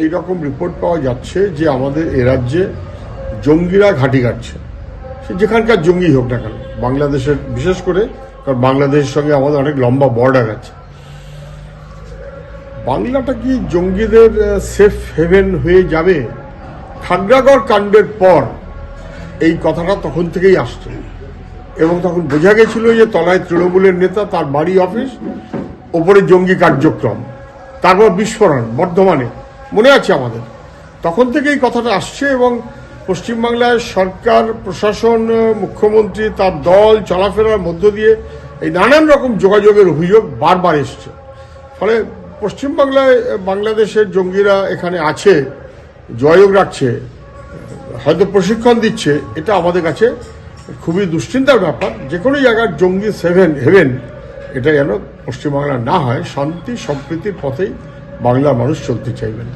এই রকম রিপোর্ট পাওয়া যাচ্ছে যে আমাদের এ রাজ্যে জঙ্গিরা ঘাঁটি কাটছে। সে যেখানকার জঙ্গি হোক না কেন, বাংলাদেশের, বিশেষ করে, কারণ বাংলাদেশের সঙ্গে আমাদের অনেক লম্বা বর্ডার আছে। বাংলাটা কি জঙ্গিদের সেফ হেভেন হয়ে যাবে? খাগড়াগড় কাণ্ডের পর এই কথাটা তখন থেকেই আসছে। এবং তখন বোঝা গেছিল যে তলায় তৃণমূলের নেতা, তার বাড়ি অফিস ওপরে জঙ্গি কার্যক্রম, তারপর বিস্ফোরণ, বর্ধমানে। মনে আছে আমাদের। তখন থেকে এই কথাটা আসছে এবং পশ্চিমবাংলায় সরকার, প্রশাসন, মুখ্যমন্ত্রী তার দল, চলাফেরার মধ্য দিয়ে এই নানান রকম যোগাযোগের অভিযোগ বারবার এসছে। ফলে পশ্চিমবাংলায়, বাংলাদেশের জঙ্গিরা এখানে আছে, যোগাযোগ রাখছে, হয়তো প্রশিক্ষণ দিচ্ছে, এটা আমাদের কাছে খুবই দুশ্চিন্তার ব্যাপার। যে কোনো জায়গার জঙ্গি সেভেন, হেভেন, এটা যেন পশ্চিমবাংলা না হয়, শান্তি, সম্প্রীতির পথেই বাংলার মানুষ চলতে চাইবেন